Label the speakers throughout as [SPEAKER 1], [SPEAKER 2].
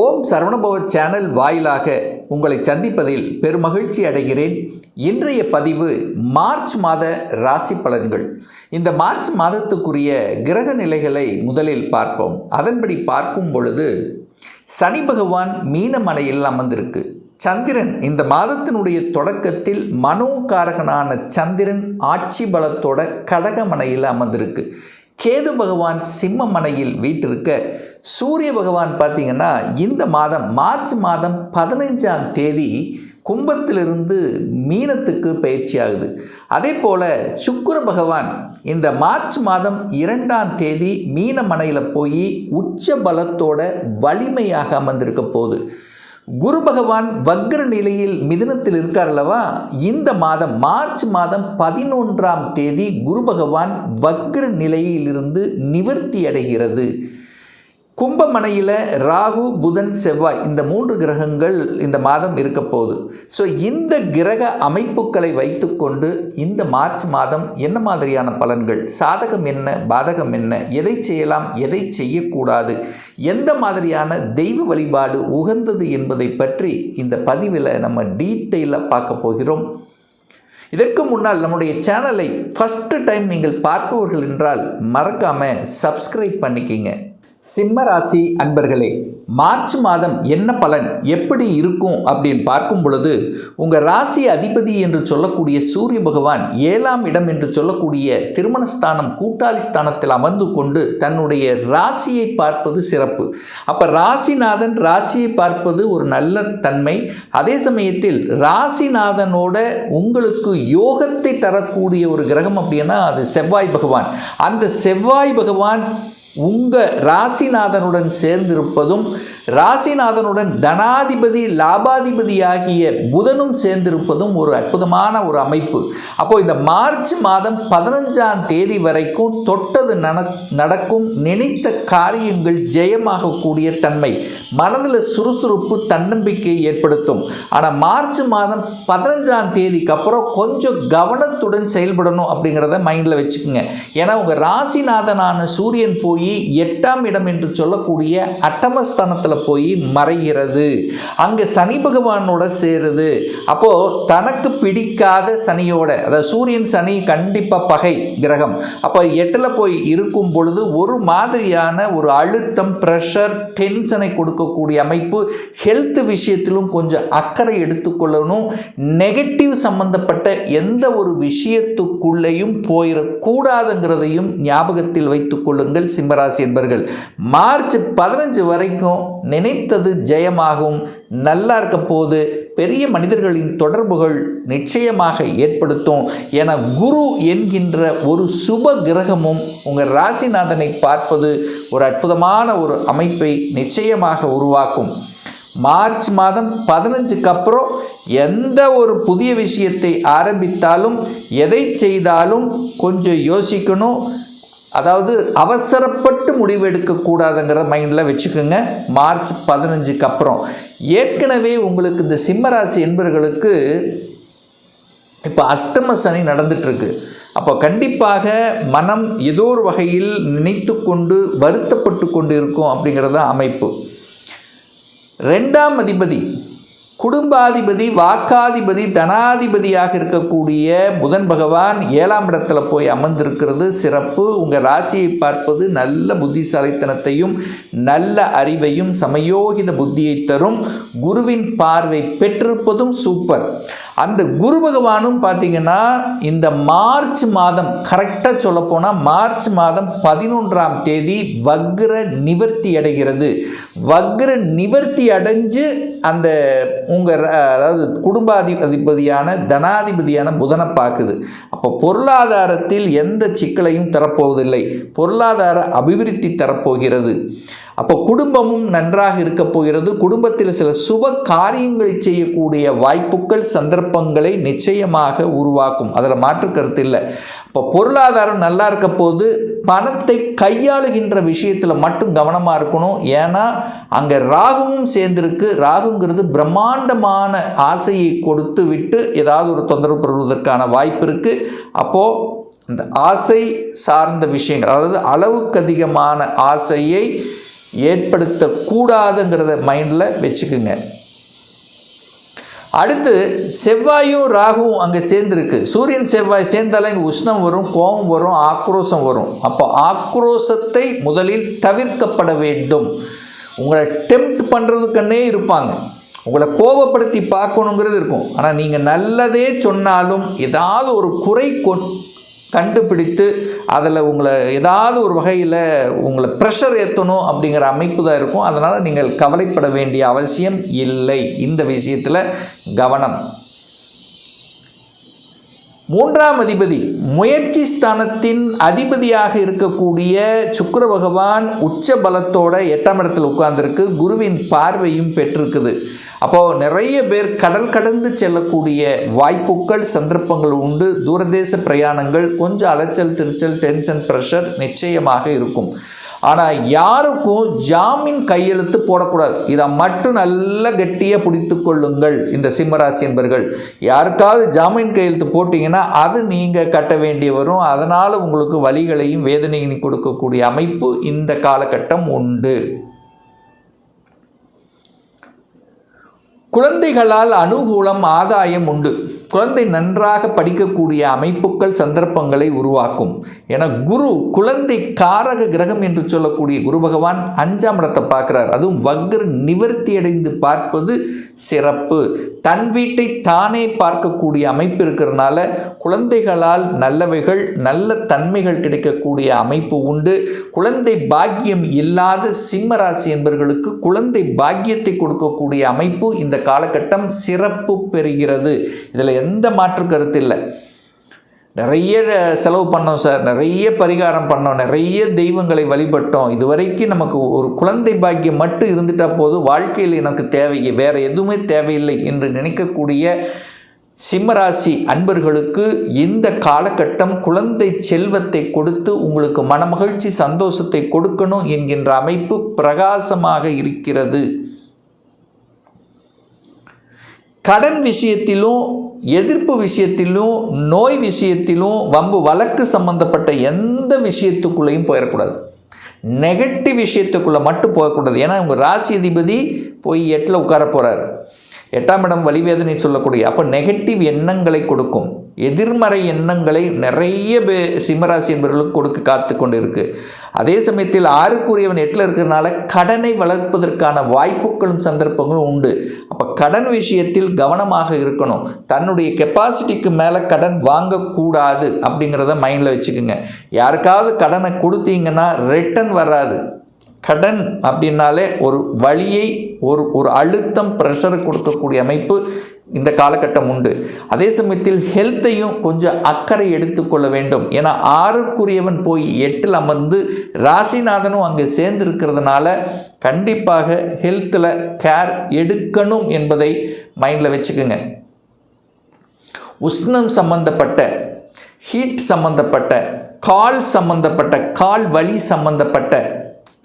[SPEAKER 1] ஓம் Saravanabhava channel வாயிலாக உங்களை சந்திப்பதில் பெருமகிழ்ச்சி அடைகிறேன். இன்றைய பதிவு மார்ச் மாத ராசி பலன்கள். இந்த மார்ச் மாதத்துக்குரிய கிரக நிலைகளை முதலில் பார்ப்போம். அதன்படி பார்க்கும் பொழுது சனி பகவான் மீனமனையில் அமர்ந்திருக்கு. சந்திரன் இந்த மாதத்தினுடைய தொடக்கத்தில் மனோகாரகனான சந்திரன் ஆட்சி பலத்தோட கடகமனையில் அமர்ந்திருக்கு. கேது பகவான் சிம்ம மனையில் வீட்டிருக்க சூரிய பகவான் பார்த்தீங்கன்னா இந்த மாதம் மார்ச் மாதம் பதினைஞ்சாம் தேதி கும்பத்திலிருந்து மீனத்துக்கு பயிற்சி ஆகுது. அதே போல் சுக்கர பகவான் இந்த மார்ச் மாதம் இரண்டாம் தேதி மீன மனையில் போய் உச்ச பலத்தோட வலிமையாக அமர்ந்திருக்க போகுது. குரு பகவான் வக்ர நிலையில் மிதனத்தில் இருக்கார் அல்லவா? இந்த மாதம் மார்ச் மாதம் பதினொன்றாம் தேதி குரு பகவான் வக்ர நிலையிலிருந்து நிவர்த்தி அடைகிறது. கும்பமனையில் ராகு புதன் செவ்வாய் இந்த மூன்று கிரகங்கள் இந்த மாதம் இருக்க போகுது. ஸோ இந்த கிரக அமைப்புகளை வைத்துக்கொண்டு இந்த மார்ச் மாதம் என்ன மாதிரியான பலன்கள்? சாதகம் என்ன? பாதகம் என்ன? எதை செய்யலாம்? எதை செய்யக்கூடாது? எந்த மாதிரியான தெய்வ வழிபாடு உகந்தது என்பதை பற்றி இந்த பதிவில் நம்ம டீட்டெயிலாக பார்க்க போகிறோம். இதற்கு முன்னால் நம்முடைய சேனலை ஃபஸ்ட்டு டைம் நீங்கள் பார்ப்பவர்கள் என்றால் மறக்காமல் சப்ஸ்கிரைப் பண்ணிக்கிங்க. சிம்ம ராசி அன்பர்களே மார்ச் மாதம் என்ன பலன் எப்படி இருக்கும் அப்படின்னு பார்க்கும் பொழுது உங்கள் ராசி அதிபதி என்று சொல்லக்கூடிய சூரிய பகவான் ஏழாம் இடம் என்று சொல்லக்கூடிய திருமணஸ்தானம் கூட்டாளி ஸ்தானத்தில் அமர்ந்து கொண்டு தன்னுடைய ராசியை பார்ப்பது சிறப்பு. அப்போ ராசிநாதன் ராசியை பார்ப்பது ஒரு நல்ல தன்மை. அதே சமயத்தில் ராசிநாதனோட உங்களுக்கு யோகத்தை தரக்கூடிய ஒரு கிரகம் அப்படின்னா அது செவ்வாய் பகவான். அந்த செவ்வாய் பகவான் உங்கள் ராசிநாதனுடன் சேர்ந்திருப்பதும் ராசிநாதனுடன் தனாதிபதி லாபாதிபதி ஆகிய புதனும் சேர்ந்திருப்பதும் ஒரு அற்புதமான ஒரு அமைப்பு. அப்போ இந்த மார்ச் மாதம் பதினஞ்சாம் தேதி வரைக்கும் தொட்டது நடக்கும் நினைத்த காரியங்கள் ஜெயமாகக்கூடிய தன்மை. மனதில் சுறுசுறுப்பு தன்னம்பிக்கை ஏற்படுத்தும். ஆனால் மார்ச் மாதம் பதினஞ்சாம் தேதிக்கு அப்புறம் கொஞ்சம் கவனத்துடன் செயல்படணும் அப்படிங்கிறத மைண்டில் வச்சுக்கோங்க. ஏன்னா உங்கள் ராசிநாதனான சூரியன் போய் எட்டாம் இடம் என்று சொல்லக்கூடிய அட்டமஸ்தானத்தில் போய் மறைகிறது. அங்கே சனி பகவானோட சேருது. அப்போது தனக்கு பிடிக்காத சனியோட அதாவது சூரியன் சனி கண்டிப்பாக பகை கிரகம். அப்போ எட்டில் போய் இருக்கும் பொழுது ஒரு மாதிரியான ஒரு அழுத்தம் ப்ரெஷர் டென்ஷனை கொடுக்கக்கூடிய அமைப்பு ஹெல்த் விஷயத்திலும் கொஞ்சம் அக்கறை எடுத்துக்கொள்ளணும். நெகட்டிவ் சம்பந்தப்பட்ட எந்த ஒரு விஷயத்துக்குள்ளேயும் போயிடக்கூடாதுங்கிறதையும் ஞாபகத்தில் வைத்துக் கொள்ளுங்கள் சிம்மராசி என்பர்கள். மார்ச் பதினஞ்சு வரைக்கும் நினைத்தது ஜெயமாகும். நல்லா இருக்க போது பெரிய மனிதர்களின் தொடர்புகள் நிச்சயமாக ஏற்படுத்தும் என குரு என்கின்ற ஒரு சுப கிரகமும் உங்கள் ராசிநாதனை பார்ப்பது ஒரு அற்புதமான ஒரு அமைப்பை நிச்சயமாக உருவாக்கும். மார்ச் மாதம் பதினஞ்சுக்கு அப்புறம் எந்த ஒரு புதிய விஷயத்தை ஆரம்பித்தாலும் எதை செய்தாலும் கொஞ்சம் யோசிக்கணும். அதாவது அவசரப்பட்டு முடிவு எடுக்கக்கூடாதுங்கிற மைண்டில் வச்சுக்கோங்க. மார்ச் பதினஞ்சுக்கு அப்புறம். ஏற்கனவே உங்களுக்கு இந்த சிம்மராசி என்பர்களுக்கு இப்போ அஷ்டம சனி நடந்துட்டுருக்கு. அப்போ கண்டிப்பாக மனம் ஏதோ ஒரு வகையில் நினைத்து கொண்டு வருத்தப்பட்டு கொண்டு இருக்கும் அப்படிங்கிறத அமைப்பு. ரெண்டாம் அதிபதி. குடும்பாதிபதி வாக்காதிபதி தனாதிபதியாக இருக்கக்கூடிய புதன் பகவான் ஏழாம் இடத்துல போய் அமர்ந்திருக்கிறது. சிறப்பு. உங்கள் ராசியை பார்ப்பது நல்ல புத்திசாலித்தனத்தையும் நல்ல அறிவையும் சமயோகித புத்தியை தரும். குருவின் பார்வை பெற்றிருப்பதும் சூப்பர். அந்த குரு பகவானும் பார்த்தீங்கன்னா இந்த மார்ச் மாதம் கரெக்டாக சொல்லப்போனால் மார்ச் மாதம் பதினொன்றாம் தேதி வக்ர நிவர்த்தி அடைகிறது. வக்ர நிவர்த்தி அடைஞ்சு அந்த உங்கள் அதாவது குடும்பாதி அதிபதியான தனாதிபதியான புதனை பார்க்குது. அப்போ பொருளாதாரத்தில் எந்த சிக்கலையும் தரப்போவதில்லை. பொருளாதார அபிவிருத்தி தரப்போகிறது. அப்போ குடும்பமும் நன்றாக இருக்க போகிறது. குடும்பத்தில் சில சுப காரியங்களை செய்யக்கூடிய வாய்ப்புகள் சந்தர்ப்பங்களை நிச்சயமாக உருவாக்கும். அதில் மாற்று கருத்து இல்லை. இப்போ பொருளாதாரம் நல்லா இருக்க போது பணத்தை கையாளுகின்ற விஷயத்தில் மட்டும் கவனமாக இருக்கணும். ஏன்னா அங்கே ராகுவும் சேர்ந்திருக்கு. ராகுங்கிறது பிரம்மாண்டமான ஆசையை கொடுத்து விட்டு ஏதாவது ஒரு தொந்தரவு பெறுவதற்கான வாய்ப்பு இருக்குது அப்போது இந்த ஆசை சார்ந்த விஷயங்கள் அதாவது அளவுக்கு அதிகமான ஆசையை ஏற்படுத்தக்கூடாதுங்கிறத மைண்டில் வச்சுக்குங்க. அடுத்து செவ்வாயும் ராகுவும் அங்கே சேர்ந்துருக்கு. சூரியன் செவ்வாய் சேர்ந்தாலே இங்கே உஷ்ணம் வரும் கோபம் வரும் ஆக்ரோஷம் வரும். அப்போ ஆக்ரோஷத்தை முதலில் தவிர்க்கப்பட வேண்டும். உங்களை டெம்ப்ட் பண்ணுறதுக்குன்னே இருப்பாங்க. உங்களை கோபப்படுத்தி பார்க்கணுங்கிறது இருக்கும். ஆனால் நீங்கள் நல்லதே சொன்னாலும் ஏதாவது ஒரு குறை கொ கண்டுபிடித்து அதில் உங்களை ஏதாவது ஒரு வகையில் உங்களை ப்ரெஷர் ஏற்றணும் அப்படிங்கிற அமைப்பு தான் இருக்கும். அதனால் நீங்கள் கவலைப்பட வேண்டிய அவசியம் இல்லை. இந்த விஷயத்தில் கவனம். மூன்றாம் அதிபதி முயற்சி ஸ்தானத்தின் அதிபதியாக இருக்கக்கூடிய சுக்கர பகவான் உச்ச பலத்தோட எட்டாம் இடத்தில் உட்கார்ந்துருக்கு. குருவின் பார்வையும் பெற்றிருக்குது. அப்போது நிறைய பேர் கடல் கடந்து செல்லக்கூடிய வாய்ப்புகள் சந்தர்ப்பங்கள் உண்டு. தூரதேச பிரயாணங்கள் கொஞ்சம் அலைச்சல் திருச்சல் டென்ஷன் ப்ரெஷர் நிச்சயமாக இருக்கும். ஆனால் யாருக்கும் ஜாமீன் கையெழுத்து போடக்கூடாது. இதை மட்டும் நல்ல கெட்டியாக பிடித்து கொள்ளுங்கள் இந்த சிம்மராசி என்பர்கள். யாருக்காவது ஜாமீன் கையெழுத்து போட்டிங்கன்னா அது நீங்கள் கட்ட வேண்டி வரும். அதனால் உங்களுக்கு வழிகளையும் வேதனையும் கொடுக்கக்கூடிய அமைப்பு இந்த காலகட்டம் உண்டு. குழந்தைகளால் அனுகூலம் ஆதாயம் உண்டு. குழந்தை நன்றாக படிக்கக்கூடிய அமைப்புகள் சந்தர்ப்பங்களை உருவாக்கும். என குரு குழந்தை காரக கிரகம் என்று சொல்லக்கூடிய குரு பகவான் அஞ்சாம் இடத்தை பார்க்குறார். அதுவும் வக்ர நிவர்த்தி அடைந்து பார்ப்பது சிறப்பு. தன் வீட்டை தானே பார்க்கக்கூடிய அமைப்பு இருக்கிறதுனால குழந்தைகளால் நல்லவைகள் நல்ல தன்மைகள் கிடைக்கக்கூடிய அமைப்பு உண்டு. குழந்தை பாக்கியம் இல்லாத சிம்மராசி என்பவர்களுக்கு குழந்தை பாக்கியத்தை கொடுக்கக்கூடிய அமைப்பு இந்த காலகட்டம் சிறப்பு பெறுகிறது. இதில் எந்த மாற்று கருத்து இல்லை. நிறைய செலவு பண்ணோம் சார். நிறைய பரிகாரம் பண்ணோம். நிறைய தெய்வங்களை வழிபட்டோம். இதுவரைக்கும் நமக்கு ஒரு குழந்தை பாக்கியம் மட்டும் இருந்துட்டால் போதும். வாழ்க்கையில் எனக்கு தேவை வேறு எதுவுமே தேவையில்லை என்று நினைக்கக்கூடிய சிம்மராசி அன்பர்களுக்கு இந்த காலகட்டம் குழந்தை செல்வத்தை கொடுத்து உங்களுக்கு மனமகிழ்ச்சி சந்தோஷத்தை கொடுக்கணும் என்கின்ற அமைப்பு பிரகாசமாக இருக்கிறது. கடன் விஷயத்திலும் எதிர்ப்பு விஷயத்திலும் நோய் விஷயத்திலும் வம்பு வழக்கு சம்பந்தப்பட்ட எந்த விஷயத்துக்குள்ளேயும் போயிடக்கூடாது. நெகட்டிவ் விஷயத்துக்குள்ளே மட்டும் போகக்கூடாது. ஏன்னா உங்கள் ராசி அதிபதி போய் எட்டில் உட்கார போகிறார் எட்டாம் இடம் வழிவேதனை சொல்லக்கூடிய அப்போ நெகட்டிவ் எண்ணங்களை கொடுக்கும். எதிர்மறை எண்ணங்களை நிறைய பே சிம்மராசி என்பவர்களுக்கு கொடுக்க காத்து கொண்டு இருக்கு அதே சமயத்தில் ஆறுக்குரியவன் எட்டில் இருக்கிறதுனால கடனை வளர்ப்பதற்கான வாய்ப்புகளும் சந்தர்ப்பங்களும் உண்டு. அப்போ கடன் விஷயத்தில் கவனமாக இருக்கணும். தன்னுடைய கெப்பாசிட்டிக்கு மேலே கடன் வாங்கக்கூடாது அப்படிங்கிறத மைண்டில் வச்சுக்கோங்க. யாருக்காவது கடனை கொடுத்தீங்கன்னா ரிட்டன் வராது. கடன் அப்படின்னாலே ஒரு வழியை ஒரு ஒரு அழுத்தம் ப்ரெஷர் கொடுக்கக்கூடிய அமைப்பு இந்த காலகட்டம் உண்டு. அதே சமயத்தில் ஹெல்த்தையும் கொஞ்சம் அக்கறை எடுத்துக்கொள்ள வேண்டும். ஏன்னா ஆறுக்குரியவன் போய் எட்டில் அமர்ந்து ராசிநாதனும் அங்கே சேர்ந்திருக்கிறதுனால கண்டிப்பாக ஹெல்த்தில் கேர் எடுக்கணும் என்பதை மைண்டில் வச்சுக்கோங்க. உஷ்ணம் சம்பந்தப்பட்ட ஹீட் சம்பந்தப்பட்ட கால் சம்பந்தப்பட்ட கால் வலி சம்பந்தப்பட்ட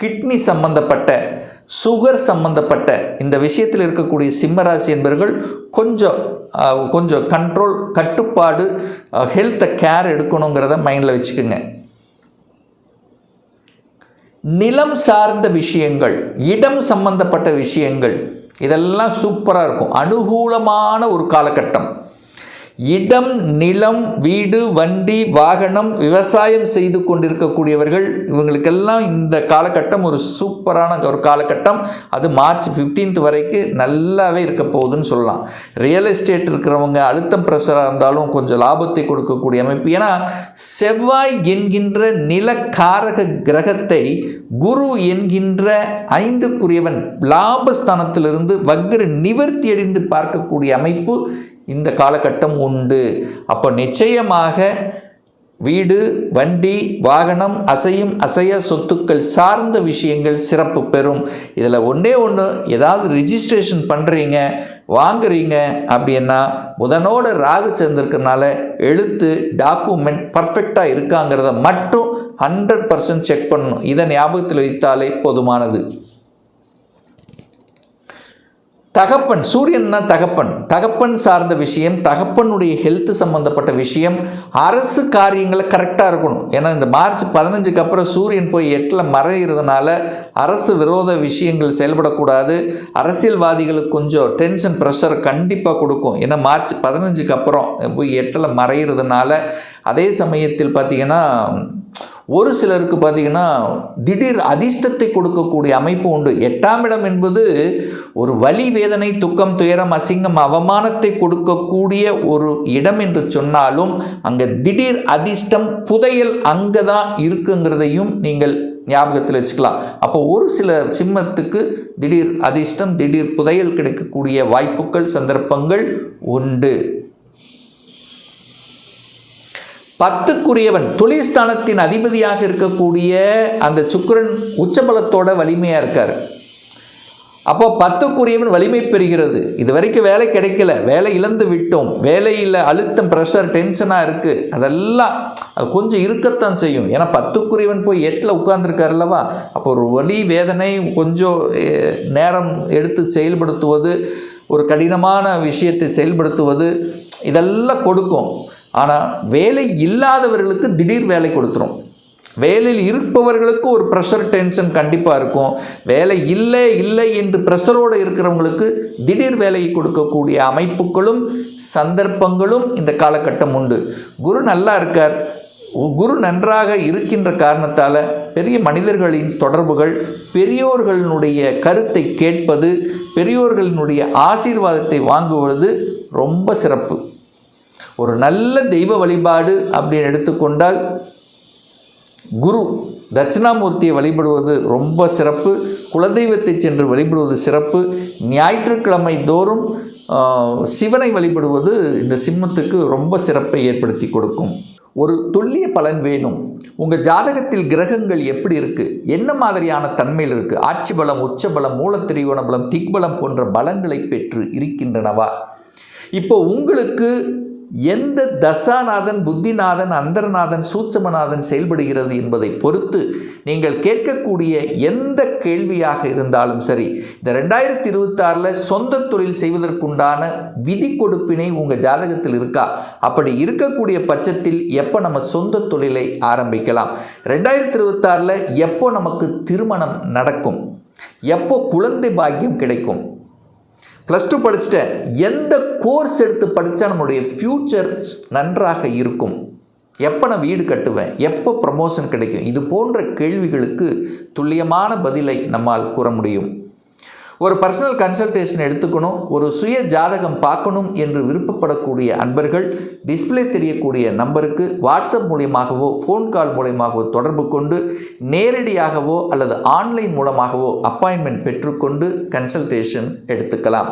[SPEAKER 1] கிட்னி சம்பந்தப்பட்ட சுகர் சம்பந்தப்பட்ட இந்த விஷயத்தில் இருக்கக்கூடிய சிம்மராசி என்பவர்கள் கொஞ்சம் கொஞ்சம் கண்ட்ரோல் கட்டுப்பாடு ஹெல்த்தை கேர் எடுக்கணுங்கிறத மைண்டில் வச்சுக்கோங்க. நிலம் சார்ந்த விஷயங்கள் இடம் சம்பந்தப்பட்ட விஷயங்கள் இதெல்லாம் சூப்பராக இருக்கும். அனுகூலமான ஒரு காலகட்டம். இடம் நிலம் வீடு வண்டி வாகனம் விவசாயம் செய்து கொண்டிருக்கக்கூடியவர்கள் இவங்களுக்கெல்லாம் இந்த காலகட்டம் ஒரு சூப்பரான ஒரு காலகட்டம். அது மார்ச் 15th வரைக்கும் நல்லாவே இருக்க போகுதுன்னு சொல்லலாம். ரியல் எஸ்டேட் இருக்கிறவங்க அழுத்தம் ப்ரெஷராக இருந்தாலும் கொஞ்சம் லாபத்தை கொடுக்கக்கூடிய அமைப்பு. ஏன்னா செவ்வாய் என்கின்ற நிலக்காரக கிரகத்தை குரு என்கின்ற ஐந்துக்குரியவன் லாபஸ்தானத்திலிருந்து வக்ர நிவர்த்தி அடைந்து பார்க்கக்கூடிய அமைப்பு இந்த காலகட்டம் உண்டு. அப்போ நிச்சயமாக வீடு வண்டி வாகனம் அசையும் அசைய சொத்துக்கள் சார்ந்த விஷயங்கள் சிறப்பு பெறும். இதில் ஒன்றே ஒன்று ஏதாவது ரிஜிஸ்ட்ரேஷன் பண்ணுறீங்க வாங்குறீங்க அப்படின்னா புதனோட ராகு சேர்ந்திருக்கனால எழுத்து டாக்குமெண்ட் பர்ஃபெக்டாக இருக்காங்கிறத மட்டும் ஹண்ட்ரட் பர்சன்ட் செக் பண்ணணும். இதை ஞாபகத்தில் வைத்தாலே போதுமானது. தகப்பன் சூரியன்னா தகப்பன். தகப்பன் சார்ந்த விஷயம் தகப்பனுடைய ஹெல்த் சம்பந்தப்பட்ட விஷயம் அரசு காரியங்களை கரெக்டாக இருக்கணும். ஏன்னா இந்த மார்ச் பதினஞ்சுக்கு அப்புறம் சூரியன் போய் எட்டில் மறைகிறதுனால அரசு விரோத விஷயங்கள் செயல்படக்கூடாது. அரசியல்வாதிகளுக்கு கொஞ்சம் டென்ஷன் ப்ரெஷர் கண்டிப்பாக கொடுக்கும். ஏன்னா மார்ச் பதினஞ்சுக்கு அப்புறம் போய் எட்டில் மறைகிறதுனால அதே சமயத்தில் பார்த்திங்கன்னா ஒரு சிலருக்கு பார்த்தீங்கன்னா திடீர் அதிர்ஷ்டத்தை கொடுக்கக்கூடிய அமைப்பு உண்டு. எட்டாம் இடம் என்பது ஒரு வலி வேதனை துக்கம் துயரம் அசிங்கம் அவமானத்தை கொடுக்கக்கூடிய ஒரு இடம் என்று சொன்னாலும் அங்கே திடீர் அதிர்ஷ்டம் புதையல் அங்கே தான் இருக்குங்கிறதையும் நீங்கள் ஞாபகத்தில் வச்சுக்கலாம். அப்போ ஒரு சில சிம்மத்துக்கு திடீர் அதிர்ஷ்டம் திடீர் புதையல் கிடைக்கக்கூடிய வாய்ப்புகள் சந்தர்ப்பங்கள் உண்டு. பத்துக்குரியவன் தொழில்ஸ்தானத்தின் அதிபதியாக இருக்கக்கூடிய அந்த சுக்கிரன் உச்சபலத்தோட வலிமையாக இருக்கார். அப்போ பத்துக்குரியவன் வலிமை பெறுகிறது. இது வரைக்கும் வேலை கிடைக்கல. வேலை இழந்து விட்டோம். வேலையில் அழுத்தம் ப்ரெஷர் டென்ஷனாக இருக்குது அதெல்லாம் அது கொஞ்சம் இருக்கத்தான் செய்யும். ஏன்னா பத்துக்குரியவன் போய் எட்டில் உட்கார்ந்துருக்கார் அல்லவா? அப்போ ஒரு வலி வேதனை கொஞ்சம் நேரம் எடுத்து செயல்படுத்துவது ஒரு கடினமான விஷயத்தை செயல்படுத்துவது இதெல்லாம் கொடுக்கும். ஆனால் வேலை இல்லாதவர்களுக்கு திடீர் வேலை கொடுத்துரும். வேலையில் இருப்பவர்களுக்கு ஒரு ப்ரெஷர் டென்ஷன் கண்டிப்பாக இருக்கும். வேலை இல்லை இல்லை என்று ப்ரெஷரோடு இருக்கிறவங்களுக்கு திடீர் வேலையை கொடுக்கக்கூடிய அமைப்புகளும் சந்தர்ப்பங்களும் இந்த காலகட்டம் உண்டு. குரு நல்லா இருக்கார். குரு நன்றாக இருக்கின்ற காரணத்தால் பெரிய மனிதர்களின் தொடர்புகள் பெரியோர்களினுடைய கருத்தை கேட்பது பெரியோர்களினுடைய ஆசீர்வாதத்தை வாங்குவது ரொம்ப சிறப்பு. ஒரு நல்ல தெய்வ வழிபாடு அப்படின்னு எடுத்துக்கொண்டால் குரு தட்சிணாமூர்த்தியை வழிபடுவது ரொம்ப சிறப்பு குலதெய்வத்தை சென்று வழிபடுவது சிறப்பு ஞாயிற்றுக்கிழமை தோறும் சிவனை வழிபடுவது இந்த சிம்மத்துக்கு ரொம்ப சிறப்பை ஏற்படுத்தி கொடுக்கும். ஒரு துல்லிய பலன் வேணும். உங்கள் ஜாதகத்தில் கிரகங்கள் எப்படி இருக்குது என்ன மாதிரியான தன்மையில் இருக்குது ஆட்சி பலம் உச்ச பலம் மூலத்திரிகோண பலம் திக்பலம் போன்ற பலங்களை பெற்று இருக்கின்றனவா? இப்போ உங்களுக்கு எந்த தசாநாதன் புத்திநாதன் அந்தரநாதன் சூட்சமநாதன் செயல்படுகிறது என்பதை பொறுத்து நீங்கள் கேட்கக்கூடிய எந்த கேள்வியாக இருந்தாலும் சரி இந்த ரெண்டாயிரத்தி இருபத்தாறில் சொந்த தொழில் செய்வதற்குண்டான விதி கொடுப்பினை உங்கள் ஜாதகத்தில் இருக்கா? அப்படி இருக்கக்கூடிய பட்சத்தில் எப்போ நம்ம சொந்த தொழிலை ஆரம்பிக்கலாம்? ரெண்டாயிரத்தி இருபத்தாறில் எப்போ நமக்கு திருமணம் நடக்கும்? எப்போ குழந்தை பாக்கியம் கிடைக்கும்? ப்ளஸ் டூ படிச்சுட்டேன். எந்த கோர்ஸ் எடுத்து படித்தா நம்மளுடைய ஃப்யூச்சர் நன்றாக இருக்கும்? எப்போ நான் வீடு கட்டுவேன்? எப்போ ப்ரமோஷன் கிடைக்கும்? இது போன்ற கேள்விகளுக்கு துல்லியமான பதிலை நம்மால் கூற முடியும். ஒரு பர்சனல் கன்சல்டேஷன் எடுத்துக்கணும் ஒரு சுய ஜாதகம் பார்க்கணும் என்று விருப்பப்படக்கூடிய அன்பர்கள் டிஸ்ப்ளே தெரியக்கூடிய நம்பருக்கு வாட்ஸ்அப் மூலியமாகவோ ஃபோன் கால் மூலியமாகவோ தொடர்பு கொண்டு நேரடியாகவோ அல்லது ஆன்லைன் மூலமாகவோ அப்பாயின்மெண்ட் பெற்றுக்கொண்டு கன்சல்டேஷன் எடுத்துக்கலாம்.